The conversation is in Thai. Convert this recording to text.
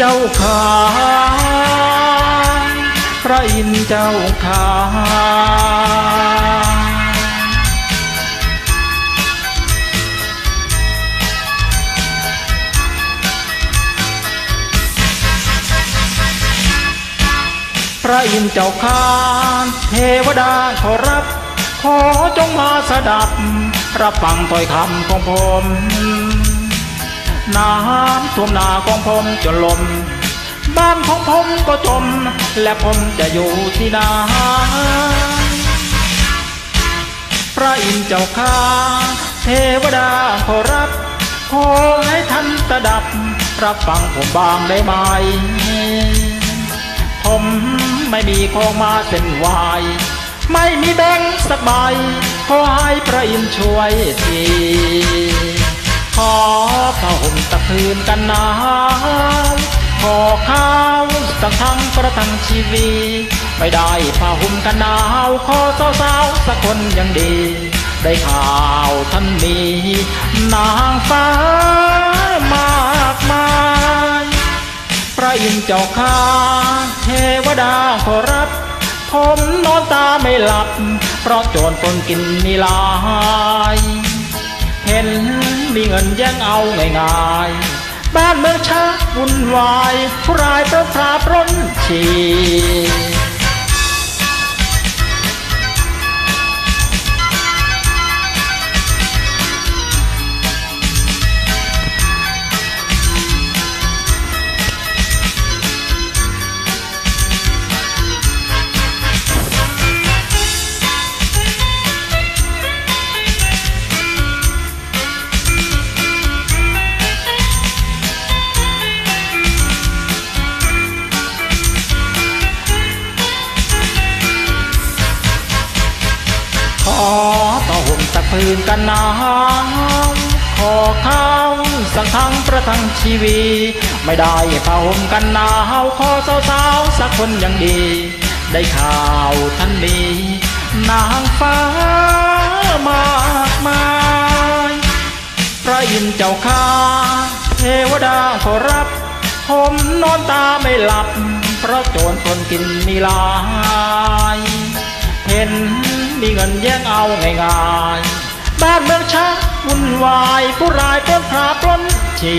เจ้าขาพระอินเจ้าขาพระอินเจ้าข้าเทวดาขอรับ ขอจงมาสดับ รับฟังถ้อยคำของผม น้ำท่วมนาของผมจนลม บ้านของผมก็จม และผมจะอยู่ที่ไหนพระอินทร์เจ้าข้าเทวดาขอรับขอให้ท่านตะดับ รับฟังผมบางได้ไหม ผมไม่มีของมาเส้นไหวไม่มีแบงค์สักใบขอให้พระอินทร์ช่วยทีขอ ผ้าห่มตะคืนกันหนาวขอข้าวสักทั้งประทังชีวีไม่ได้ผ้าห่มกันหนาวขอสาวๆสักคนยังดี ได้ข่าวท่านมีนางฟ้ามากมายพระอินทร์เจ้าข้าเทวดาขอรับผมนอนตาไม่หลับ เพราะโจรปนกินมีลาย มีเงินแย่งเอาง่ายๆ บ้านเมืองชักวุ่นวายผู้ร้ายประพราปล้นชี ต่อห่มสักพื้นกันหนาวขอข้าวสักทั้งประทังชีวีไม่ได้ผ้าห่มกันหนาวขอสาวๆสักคนยังดี ได้ข่าวท่านมีนางฟ้ามากมายพระอินเจ้าข้าเทวดาขอรับ ผมนอนตาไม่หลับ เพราะโจรคนกินมีลาย เห็น มีเงินแย่งเอาง่ายๆบ้านเมืองชักวุ่นวายผู้ร้ายปล้นพราปล้นชี